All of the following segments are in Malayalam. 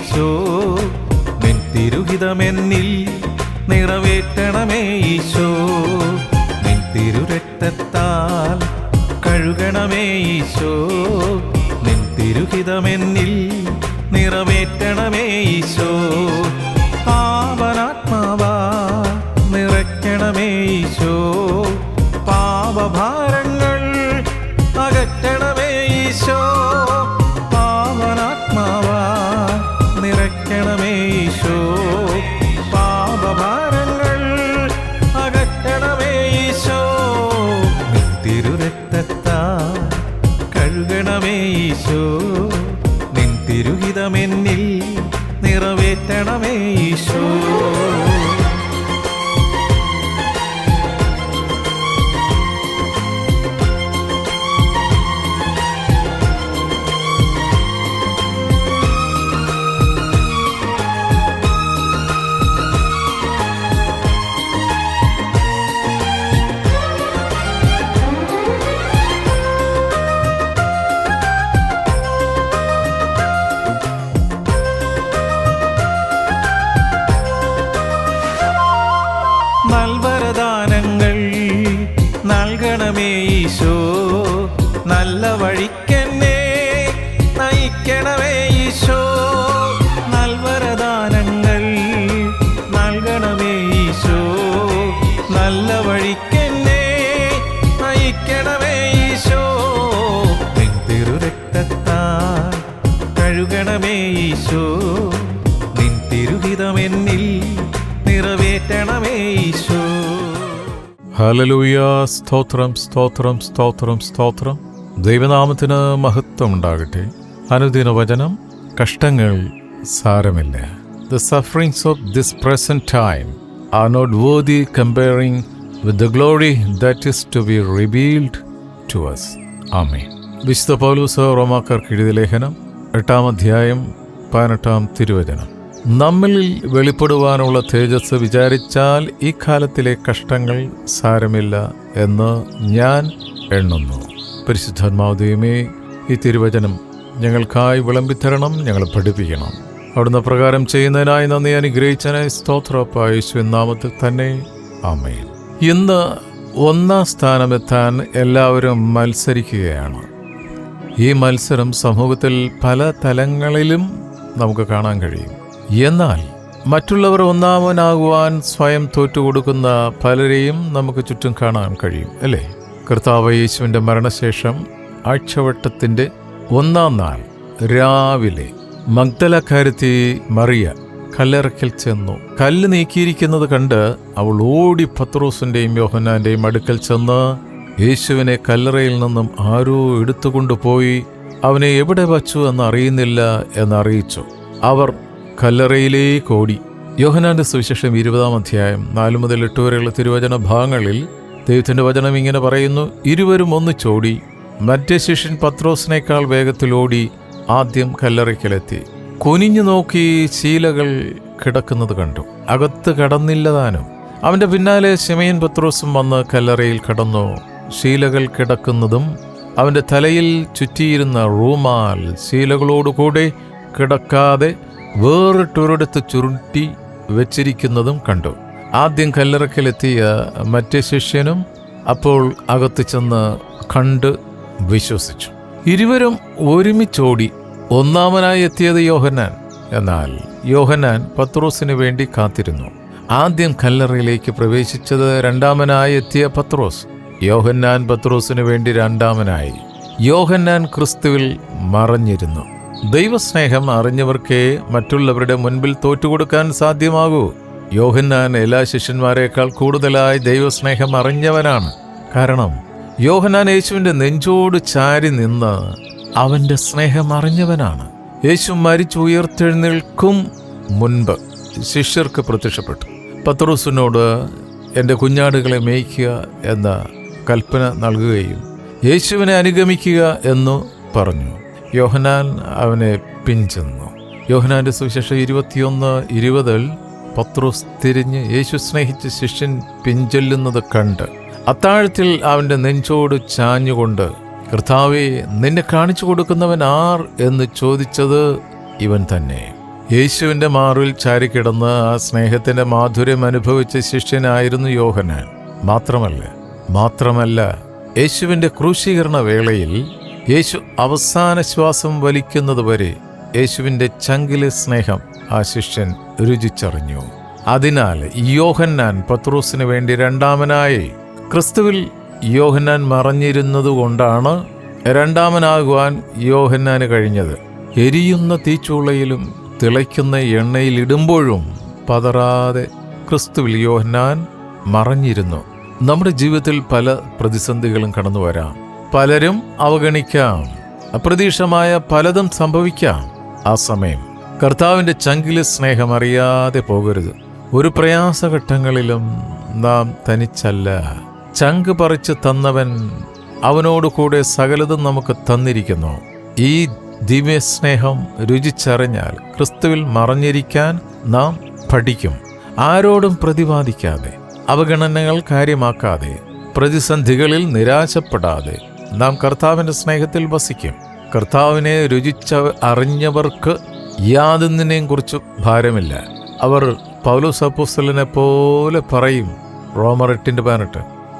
ഈശോ നിൻ തിരുഹിതമെന്നിൽ നിറവേറ്റണമേ ഈശോ. നിൻ തിരുരക്തത്താൽ കഴുകണമേ ഈശോ. നിൻ തിരുഹിതമെന്നിൽ നിറവേറ്റണമേ ഈശോ. പാപനാത്മാവാ നിറയ്ക്കണമേ ഈശോ. പാപഭാരങ്ങൾ അകറ്റണമേ ഈശോ ഹലലൂയ സ്തോത്രം സ്തോത്രം സ്തോത്രം സ്തോത്രം. ദൈവനാമത്തിന് മഹത്വം ഉണ്ടാകട്ടെ അനുദിന വചനം കഷ്ടങ്ങൾ സാരമില്ല. The sufferings of this present time are not worthy comparing with the glory that is to be revealed to us ആമേ വിശുദ്ധ പൗലൂസ് റോമാക്കാർക്ക് എഴുതിയ ലേഖനം എട്ടാം അധ്യായം പതിനെട്ടാം തിരുവചനം. നമ്മിൽ വെളിപ്പെടുവാനുള്ള തേജസ് വിചാരിച്ചാൽ ഈ കാലത്തിലെ കഷ്ടങ്ങൾ സാരമില്ല എന്ന് ഞാൻ എണ്ണുന്നു. പരിശുദ്ധാത്മാവ് ദൈവമേ ഈ തിരുവചനം ഞങ്ങൾക്കായി വിളമ്പിത്തരണം ഞങ്ങളെ പഠിപ്പിക്കണം. അവിടുന്ന് പ്രകാരം ചെയ്യുന്നതിനായി നന്ദി അനുഗ്രഹിച്ചതിനായി സ്തോത്രപ്പ യേശു നാമത്തിൽ തന്നെ. ആമേൻ. ഇന്ന് ഒന്നാം സ്ഥാനമെത്താൻ എല്ലാവരും മത്സരിക്കുകയാണ്. ഈ മത്സരം സമൂഹത്തിൽ പല തലങ്ങളിലും നമുക്ക് കാണാൻ കഴിയും. എന്നാൽ മറ്റുള്ളവർ ഒന്നാമനാകുവാൻ സ്വയം തോറ്റുകൊടുക്കുന്ന പലരെയും നമുക്ക് ചുറ്റും കാണാൻ കഴിയും അല്ലേ? കർത്താവ് യേശുവിന്റെ മരണശേഷം ആഴ്ചവട്ടത്തിന്റെ ഒന്നാം നാൾ രാവിലെ മഗ്ദലക്കാരത്തി മറിയ കല്ലറയ്ക്കൽ ചെന്നു. കല്ല് നീക്കിയിരിക്കുന്നത് കണ്ട് അവൾ ഓടി പത്രോസിന്റെയും യോഹന്നാന്റെയും അടുക്കൽ ചെന്ന് യേശുവിനെ കല്ലറയിൽ നിന്നും ആരോ എടുത്തുകൊണ്ടുപോയി അവനെ എവിടെ വച്ചു എന്ന് അറിയുന്നില്ല എന്നറിയിച്ചു. അവർ കല്ലറയിലേക്ക് ഓടി യോഹനാന്റെ സുവിശേഷം ഇരുപതാം അധ്യായം നാലു മുതൽ എട്ട് വരെയുള്ള തിരുവചന ഭാഗങ്ങളിൽ ദൈവത്തിന്റെ വചനം ഇങ്ങനെ പറയുന്നു ഇരുവരും ഒന്നിച്ചോടി മറ്റേ ശിഷ്യൻ പത്രോസിനേക്കാൾ വേഗത്തിൽ ഓടി ആദ്യം കല്ലറയ്ക്കലെത്തി. കുനിഞ്ഞു നോക്കി ശീലകൾ കിടക്കുന്നത് കണ്ടു. അകത്ത് കടന്നില്ലതാനും. അവന്റെ പിന്നാലെ ശിമയൻ പത്രോസും വന്ന് കല്ലറയിൽ കടന്നു. ശീലകൾ കിടക്കുന്നതും അവന്റെ തലയിൽ ചുറ്റിയിരുന്ന റൂമാൽ ശീലകളോടുകൂടെ കിടക്കാതെ വേറിട്ടൊരിടത്ത് ചുരുട്ടി വെച്ചിരിക്കുന്നതും കണ്ടു. ആദ്യം കല്ലറക്കിലെത്തിയ മറ്റേ ശിഷ്യനും അപ്പോൾ അകത്ത് ചെന്ന് കണ്ട് വിശ്വസിച്ചു. ഇരുവരും ഒരുമിച്ചോടി ഒന്നാമനായി എത്തിയത് യോഹന്നാൻ. എന്നാൽ യോഹന്നാൻ പത്രോസിന് വേണ്ടി കാത്തിരുന്നു. ആദ്യം കല്ലറയിലേക്ക് പ്രവേശിച്ചത് രണ്ടാമനായി എത്തിയ പത്രോസ്. യോഹന്നാൻ പത്രോസിന് വേണ്ടി രണ്ടാമനായി. യോഹന്നാൻ ക്രിസ്തുവിൽ മറഞ്ഞിരുന്നു. ദൈവസ്നേഹം അറിഞ്ഞവർക്കേ മറ്റുള്ളവരുടെ മുൻപിൽ തോറ്റുകൊടുക്കാൻ സാധ്യമാകൂ. യോഹന്നാൻ എല്ലാ ശിഷ്യന്മാരെക്കാൾ കൂടുതലായി ദൈവസ്നേഹം അറിഞ്ഞവനാണ്. കാരണം യോഹന്നാൻ യേശുവിന്റെ നെഞ്ചോട് ചാരി നിന്ന് അവന്റെ സ്നേഹം അറിഞ്ഞവനാണ്. യേശു മരിച്ചുയർത്തെഴുന്നേൽക്കും മുൻപ് ശിഷ്യർക്ക് പ്രത്യക്ഷപ്പെട്ടു. പത്രോസിനോട് എന്റെ കുഞ്ഞാടുകളെ മേയ്ക്കുക എന്ന കൽപ്പന നൽകുകയും യേശുവിനെ അനുഗമിക്കുക എന്നു പറഞ്ഞു. യോഹനാൻ അവനെ പിഞ്ചെന്നു യോഹനാന്റെ സുവിശേഷം ഇരുപത്തിയൊന്ന് ഇരുപതിൽ പത്രോസ് തിരിഞ്ഞ് യേശു സ്നേഹിച്ച് ശിഷ്യൻ പിഞ്ചൊല്ലുന്നത് കണ്ട് അത്താഴത്തിൽ അവന്റെ നെഞ്ചോട് ചാഞ്ഞുകൊണ്ട് കർത്താവെ നിന്നെ കാണിച്ചു കൊടുക്കുന്നവൻ ആർ? എന്ന് ചോദിച്ചത് ഇവൻ തന്നെ. യേശുവിന്റെ മാറിൽ ചാരിക്കിടന്ന് ആ സ്നേഹത്തിന്റെ മാധുര്യം അനുഭവിച്ച ശിഷ്യനായിരുന്നു യോഹനാൻ. മാത്രമല്ല മാത്രമല്ല യേശുവിന്റെ ക്രൂശീകരണ വേളയിൽ യേശു അവസാന ശ്വാസം വലിക്കുന്നതുവരെ യേശുവിന്റെ ചങ്കിലെ സ്നേഹം ആ ശിഷ്യൻ രുചിച്ചറിഞ്ഞു. അതിനാൽ യോഹന്നാൻ പത്രോസിന് വേണ്ടി രണ്ടാമനായി ക്രിസ്തുവിൽ യോഹന്നാൻ മറഞ്ഞിരുന്നതുകൊണ്ടാണ് രണ്ടാമനാകുവാൻ യോഹന്നാന് കഴിഞ്ഞത്. എരിയുന്ന തീച്ചൂളയിലും തിളയ്ക്കുന്ന എണ്ണയിലിടുമ്പോഴും പതറാതെ ക്രിസ്തുവിൽ യോഹന്നാൻ മറഞ്ഞിരുന്നു. നമ്മുടെ ജീവിതത്തിൽ പല പ്രതിസന്ധികളും കടന്നു വരാം പലരും അവഗണിക്കാം. അപ്രതീക്ഷമായ പലതും സംഭവിക്കാം. ആ സമയം കർത്താവിന്റെ ചങ്കിലെ സ്നേഹം അറിയാതെ പോകരുത്. ഒരു പ്രയാസഘട്ടങ്ങളിലും നാം തനിച്ചല്ല. ചങ്ക് പറിച്ച് തന്നവൻ അവനോട് കൂടെ സകലതും നമുക്ക് തന്നിരിക്കുന്നു. ഈ ദിവ്യ സ്നേഹം രുചിച്ചറിഞ്ഞാൽ ക്രിസ്തുവിൽ മറഞ്ഞിരിക്കാൻ നാം പഠിക്കും. ആരോടും പ്രതിപാദിക്കാതെ അവഗണനകൾ കാര്യമാക്കാതെ പ്രതിസന്ധികളിൽ നിരാശപ്പെടാതെ നാം കർത്താവിന്റെ സ്നേഹത്തിൽ വസിക്കും. കർത്താവിനെ രുചിച്ച അറിഞ്ഞവർക്ക് യാതൊന്നിനെയും കുറിച്ച് ഭാരമില്ല. അവർ പൗലോസ് പോലെ പറയും റോമർ എട്ടിന്റെ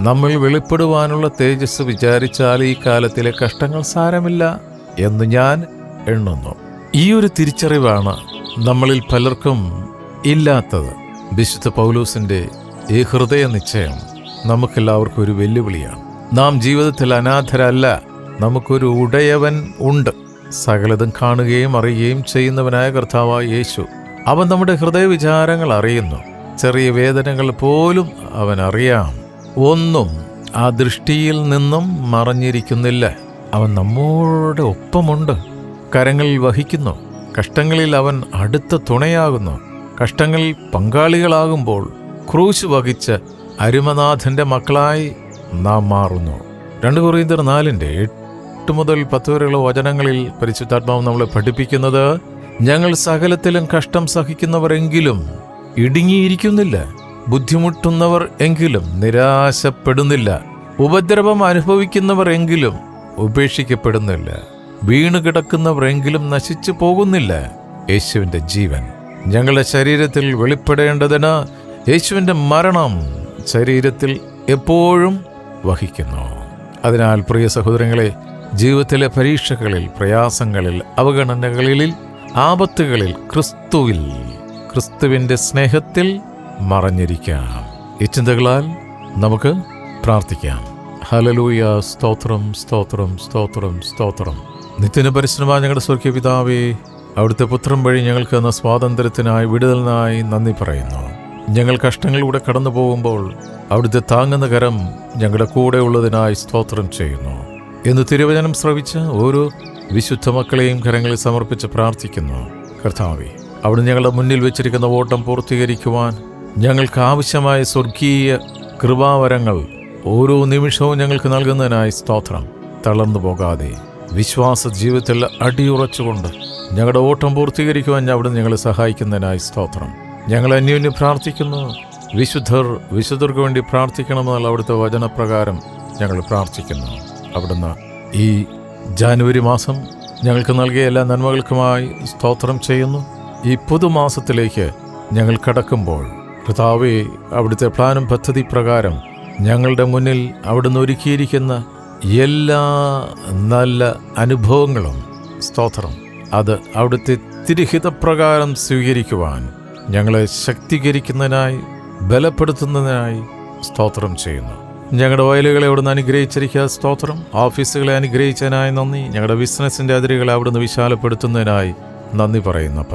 നമ്മൾ വെളിപ്പെടുവാനുള്ള തേജസ് വിചാരിച്ചാൽ ഈ കാലത്തിലെ കഷ്ടങ്ങൾ സാരമില്ല എന്ന് ഞാൻ എണ്ണുന്നു. ഈ ഒരു തിരിച്ചറിവാണ് നമ്മളിൽ പലർക്കും ഇല്ലാത്തത്. വിശുദ്ധ പൗലൂസിന്റെ ഈ ഹൃദയ നിശ്ചയം നമുക്കെല്ലാവർക്കും ഒരു വെല്ലുവിളിയാണ്. നാം ജീവിതത്തിൽ അനാഥരല്ല. നമുക്കൊരു ഉടയവൻ ഉണ്ട്. സകലതും കാണുകയും അറിയുകയും ചെയ്യുന്നവനായ കർത്താവായ യേശു. അവൻ നമ്മുടെ ഹൃദയ വിചാരങ്ങൾ അറിയുന്നു. ചെറിയ വേദനകൾ പോലും അവൻ അറിയാം. ഒന്നും ആ ദൃഷ്ടിയിൽ നിന്നും മറഞ്ഞിരിക്കുന്നില്ല. അവൻ നമ്മോട് ഒപ്പമുണ്ട്. കരങ്ങളിൽ വഹിക്കുന്നു. കഷ്ടങ്ങളിൽ അവൻ അടുത്ത തുണയാകുന്നു. കഷ്ടങ്ങളിൽ പങ്കാളികളാകുമ്പോൾ ക്രൂശ് വഹിച്ച് അരുമനാഥന്റെ മക്കളായി നാം മാറുന്നു. രണ്ട് കുറീന്തർ നാലിന്റെ എട്ട് മുതൽ പത്ത് വരെയുള്ള വചനങ്ങളിൽ പരിശുദ്ധാത്മാവ് നമ്മളെ പഠിപ്പിക്കുന്നത് ഞങ്ങൾ സകലത്തിലും കഷ്ടം സഹിക്കുന്നവരെങ്കിലും ഇടുങ്ങിയിരിക്കുന്നില്ല ബുദ്ധിമുട്ടുന്നവർ എങ്കിലും നിരാശപ്പെടുന്നില്ല ഉപദ്രവം അനുഭവിക്കുന്നവർ എങ്കിലും ഉപേക്ഷിക്കപ്പെടുന്നില്ല വീണു കിടക്കുന്നവർ എങ്കിലും നശിച്ചു പോകുന്നില്ല. യേശുവിന്റെ ജീവൻ ഞങ്ങളുടെ ശരീരത്തിൽ വെളിപ്പെടേണ്ടതിന് യേശുവിന്റെ മരണം ശരീരത്തിൽ എപ്പോഴും വഹിക്കുന്നു. അതിനാൽ പ്രിയ സഹോദരങ്ങളെ ജീവിതത്തിലെ പരീക്ഷകളിൽ പ്രയാസങ്ങളിൽ അവഗണനകളിൽ ആപത്തുകളിൽ ക്രിസ്തുവിൽ ക്രിസ്തുവിന്റെ സ്നേഹത്തിൽ മറഞ്ഞിരിക്കാം. ഈ ചിന്തകളാൽ നമുക്ക് പ്രാർത്ഥിക്കാം. ഹലലൂയ സ്തോത്രം സ്തോത്രം സ്തോത്രം സ്തോത്രം. നിത്യന പരിശ്രമ ഞങ്ങളുടെ സ്വർഗീയ പിതാവേ അവിടുത്തെ പുത്രം വഴി ഞങ്ങൾക്ക് എന്ന സ്വാതന്ത്ര്യത്തിനായി വിടുതലിനായി നന്ദി പറയുന്നു. ഞങ്ങൾ കഷ്ടങ്ങളിലൂടെ കടന്നു പോകുമ്പോൾ അവിടുത്തെ താങ്ങുന്ന കരം ഞങ്ങളുടെ കൂടെ ഉള്ളതിനായി സ്തോത്രം ചെയ്യുന്നു. എന്ന് തിരുവചനം ശ്രവിച്ച് ഓരോ വിശുദ്ധ മക്കളെയും കരങ്ങളിൽ സമർപ്പിച്ച് പ്രാർത്ഥിക്കുന്നു. കർത്താവെ അവിടുന്ന് ഞങ്ങളുടെ മുന്നിൽ വെച്ചിരിക്കുന്ന ഓട്ടം പൂർത്തീകരിക്കുവാൻ ഞങ്ങൾക്ക് ആവശ്യമായ സ്വർഗീയ കൃപാവരങ്ങൾ ഓരോ നിമിഷവും ഞങ്ങൾക്ക് നൽകുന്നതിനായി സ്തോത്രം. തളർന്നു പോകാതെ വിശ്വാസ ജീവിതത്തിൽ അടിയുറച്ചുകൊണ്ട് ഞങ്ങളുടെ ഓട്ടം പൂർത്തീകരിക്കുവാൻ അവിടുന്ന് ഞങ്ങളെ സഹായിക്കുന്നതിനായി സ്തോത്രം. ഞങ്ങൾ അന്യോന്യം പ്രാർത്ഥിക്കുന്നു. വിശുദ്ധർ വിശുദ്ധർക്ക് വേണ്ടി പ്രാർത്ഥിക്കണമെന്നുള്ള അവിടുത്തെ വചനപ്രകാരം ഞങ്ങൾ പ്രാർത്ഥിക്കുന്നു. അവിടുന്ന് ഈ ജാനുവരി മാസം ഞങ്ങൾക്ക് നൽകിയ എല്ലാ നന്മകൾക്കുമായി സ്തോത്രം ചെയ്യുന്നു. ഈ പുതുമാസത്തിലേക്ക് ഞങ്ങൾ കടക്കുമ്പോൾ കർത്താവെ അവിടുത്തെ പ്ലാനും പദ്ധതി പ്രകാരം ഞങ്ങളുടെ മുന്നിൽ അവിടുന്ന് ഒരുക്കിയിരിക്കുന്ന എല്ലാ നല്ല അനുഭവങ്ങളും സ്തോത്രം. അത് അവിടുത്തെ തിരിഹിതപ്രകാരം സ്വീകരിക്കുവാൻ ഞങ്ങളെ ശക്തീകരിക്കുന്നതിനായി ബലപ്പെടുത്തുന്നതിനായി സ്തോത്രം ചെയ്യുന്നു. ഞങ്ങളുടെ വയലുകളെ അവിടുന്ന് അനുഗ്രഹിച്ചിരിക്കുക. സ്തോത്രം. ഓഫീസുകളെ അനുഗ്രഹിച്ചതിനായി നന്ദി. ഞങ്ങളുടെ ബിസിനസ്സിന്റെ അതിരുകളെ അവിടുന്ന് വിശാലപ്പെടുത്തുന്നതിനായി നന്ദി പറയുന്നപ്പ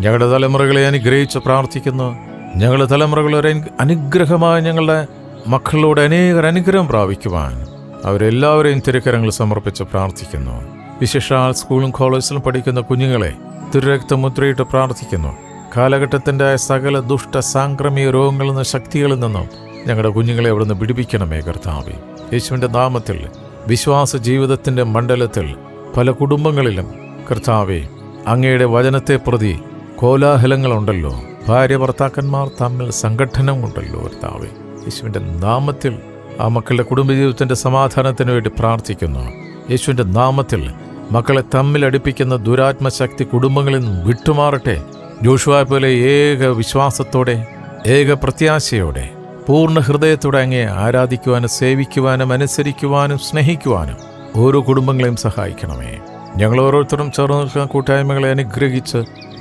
ഞങ്ങളുടെ തലമുറകളെ അനുഗ്രഹിച്ച് പ്രാർത്ഥിക്കുന്നു. ഞങ്ങളുടെ തലമുറകൾ ഒരു അനുഗ്രഹമായി ഞങ്ങളുടെ മക്കളിലൂടെ അനേകർ അനുഗ്രഹം പ്രാപിക്കുവാൻ അവരെല്ലാവരെയും തിരക്കരങ്ങൾ സമർപ്പിച്ച് പ്രാർത്ഥിക്കുന്നു. വിശേഷാൽ സ്കൂളും കോളേജിലും പഠിക്കുന്ന കുഞ്ഞുങ്ങളെ തിരുരക്തമുദ്രയിട്ട് പ്രാർത്ഥിക്കുന്നു. കാലഘട്ടത്തിന്റെ സകല ദുഷ്ട സാംക്രമിക രോഗങ്ങളിൽ നിന്ന് ശക്തികളിൽ നിന്നും ഞങ്ങളുടെ കുഞ്ഞുങ്ങളെ അവിടുന്ന് പിടിപ്പിക്കണമേ കർത്താവെ. യേശുവിന്റെ നാമത്തിൽ വിശ്വാസ ജീവിതത്തിന്റെ മണ്ഡലത്തിൽ പല കുടുംബങ്ങളിലും കർത്താവെ അങ്ങയുടെ വചനത്തെ പ്രതി കോലാഹലങ്ങളുണ്ടല്ലോ. ഭാര്യ ഭർത്താക്കന്മാർ തമ്മിൽ സംഘടനം ഉണ്ടല്ലോ കർത്താവെ. യേശുവിന്റെ നാമത്തിൽ ആ മക്കളുടെ കുടുംബജീവിതത്തിന്റെ സമാധാനത്തിന് വേണ്ടി പ്രാർത്ഥിക്കുന്നു. യേശുവിന്റെ നാമത്തിൽ മക്കളെ തമ്മിലടിപ്പിക്കുന്ന ദുരാത്മശക്തി കുടുംബങ്ങളിൽ നിന്നും വിട്ടുമാറട്ടെ. ജോഷുവ പോലെ ഏക വിശ്വാസത്തോടെ ഏക പ്രത്യാശയോടെ പൂർണ ഹൃദയത്തോടെ അങ്ങേ ആരാധിക്കുവാനും സേവിക്കുവാനും അനുസരിക്കുവാനും സ്നേഹിക്കുവാനും ഓരോ കുടുംബങ്ങളെയും സഹായിക്കണമേ. ഞങ്ങൾ ഓരോരുത്തരും ചേർന്ന് നിൽക്കുന്ന കൂട്ടായ്മകളെ അനുഗ്രഹിച്ച്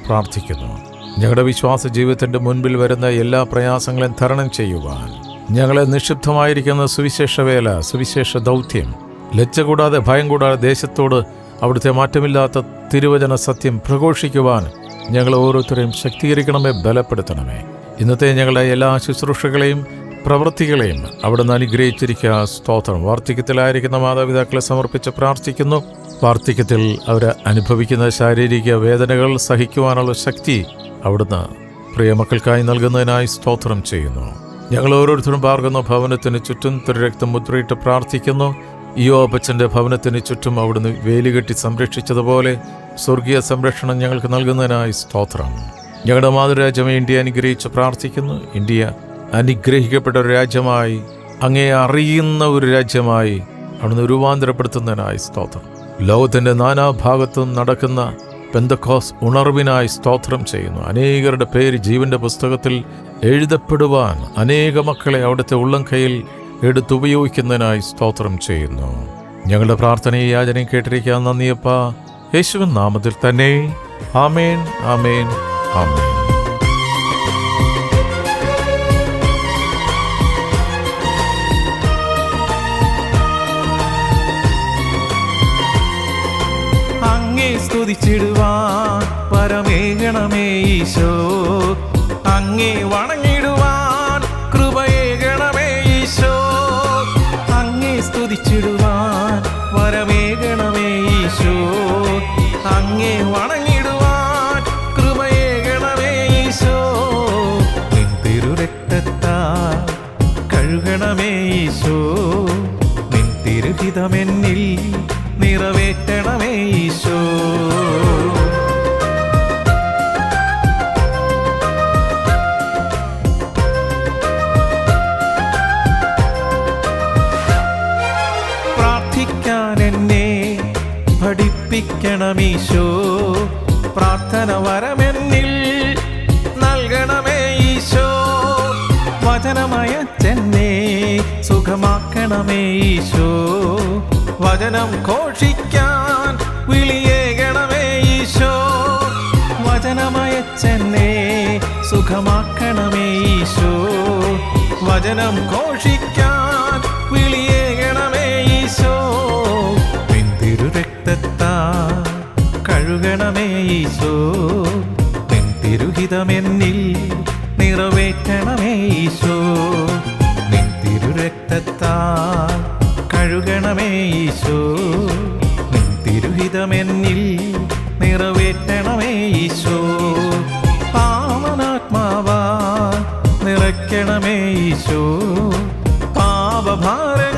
പ്രാർത്ഥിക്കുന്നു. ഞങ്ങളുടെ വിശ്വാസ ജീവിതത്തിന്റെ മുൻപിൽ വരുന്ന എല്ലാ പ്രയാസങ്ങളെയും തരണം ചെയ്യുവാൻ. ഞങ്ങളെ നിക്ഷിപ്തമായിരിക്കുന്ന സുവിശേഷ വേല സുവിശേഷ ദൗത്യം ലജ്ജ കൂടാതെ ഭയം കൂടാതെ ദേശത്തോട് അവിടുത്തെ മാറ്റമില്ലാത്ത തിരുവചന സത്യം പ്രഘോഷിക്കുവാൻ ഞങ്ങൾ ഓരോരുത്തരെയും ശക്തീകരിക്കണമേ ബലപ്പെടുത്തണമേ. ഇന്നത്തെ ഞങ്ങളുടെ എല്ലാ ശുശ്രൂഷകളെയും പ്രവൃത്തികളെയും അവിടുന്ന് അനുഗ്രഹിച്ചിരിക്കുക സ്തോത്രം. വാർദ്ധക്യത്തിലായിരിക്കുന്ന മാതാപിതാക്കളെ സമർപ്പിച്ച് പ്രാർത്ഥിക്കുന്നു. വാർദ്ധക്യത്തിൽ അവർ അനുഭവിക്കുന്ന ശാരീരിക വേദനകൾ സഹിക്കുവാനുള്ള ശക്തി അവിടുന്ന് പ്രിയമക്കൾക്കായി നൽകുന്നതിനായി സ്തോത്രം ചെയ്യുന്നു. ഞങ്ങൾ ഓരോരുത്തരും പാർക്കുന്ന ഭവനത്തിന് ചുറ്റും തിരുരക്തം മുദ്രയിട്ട് പ്രാർത്ഥിക്കുന്നു. ഇയോ അപ്പച്ചന്റെ ഭവനത്തിന് ചുറ്റും അവിടുന്ന് വേലികെട്ടി സംരക്ഷിച്ചതുപോലെ സ്വർഗീയ സംരക്ഷണം ഞങ്ങൾക്ക് നൽകുന്നതിനായി സ്തോത്രം. ഞങ്ങളുടെ മാതൃരാജ്യം ഇന്ത്യ അനുഗ്രഹിച്ച് പ്രാർത്ഥിക്കുന്നു. ഇന്ത്യ അനുഗ്രഹിക്കപ്പെട്ട ഒരു രാജ്യമായി അങ്ങേ അറിയുന്ന ഒരു രാജ്യമായി അവിടുന്ന് രൂപാന്തരപ്പെടുത്തുന്നതിനായി സ്തോത്രം. ലോകത്തിന്റെ നാനാഭാഗത്തും നടക്കുന്ന പെന്തക്കോസ് ഉണർവിനായി സ്തോത്രം ചെയ്യുന്നു. അനേകരുടെ പേര് ജീവന്റെ പുസ്തകത്തിൽ എഴുതപ്പെടുവാൻ അനേക മക്കളെ അവിടുത്തെ ഉള്ളം കയ്യിൽ എടുത്തുപയോഗിക്കുന്നതിനായി സ്തോത്രം ചെയ്യുന്നു. ഞങ്ങളുടെ പ്രാർത്ഥനയും യാചനയും കേട്ടിരിക്കാൻ നന്ദിയപ്പ. യേശുവിൻ നാമത്തിൽ തന്നെ. ആമേൻ ആമേൻ ആമേൻ. അങ്ങേ സ്തുതിച്ചിടുവാൻ പരമേകണമേ ഈശോ. അങ്ങേ വണങ്ങിടുവാൻ കൃപയേകണമേ ഈശോ. അങ്ങേ സ്തുതിച്ചിടുവാൻ അങ്ങേ വണങ്ങിടുവാൻ കൃപയേകണമേ ഈശോ. നിൻ തിരുരക്തത്താ കഴുകണമേ ഈശോ. നിൻ തിരുഹിതമെന്നിൽ നിറവേറ്റണമേ ഈശോ. പഠിപ്പിക്കണമീശോ പ്രാർത്ഥന വരമെന്നിൽ നൽകണമേ ഈശോ. വചനമയ വചനമയച്ചെന്നെ സുഖമാക്കണമേ ഈശോ. വചനം ഘോഷിക്കാൻ വിളിയേകണമേ ഈശോ. വചനമയ വചനമയച്ചെന്നെ സുഖമാക്കണമേ ഈശോ. വചനം ഘോഷിക്കാൻ ഈശോ നിൻ തിരുഹിതമെന്നിൽ നിറവേറ്റണമേ ഈശോ. നിൻ തിരുരക്തത്താൽ കഴുകണമേ ഈശോ. നിൻ തിരുഹിതമെന്നിൽ നിറവേറ്റണമേ ഈശോ. പാവനാത്മാവാ നിറയ്ക്കണമേ ഈശോ. പാപഭാരങ്ങൾ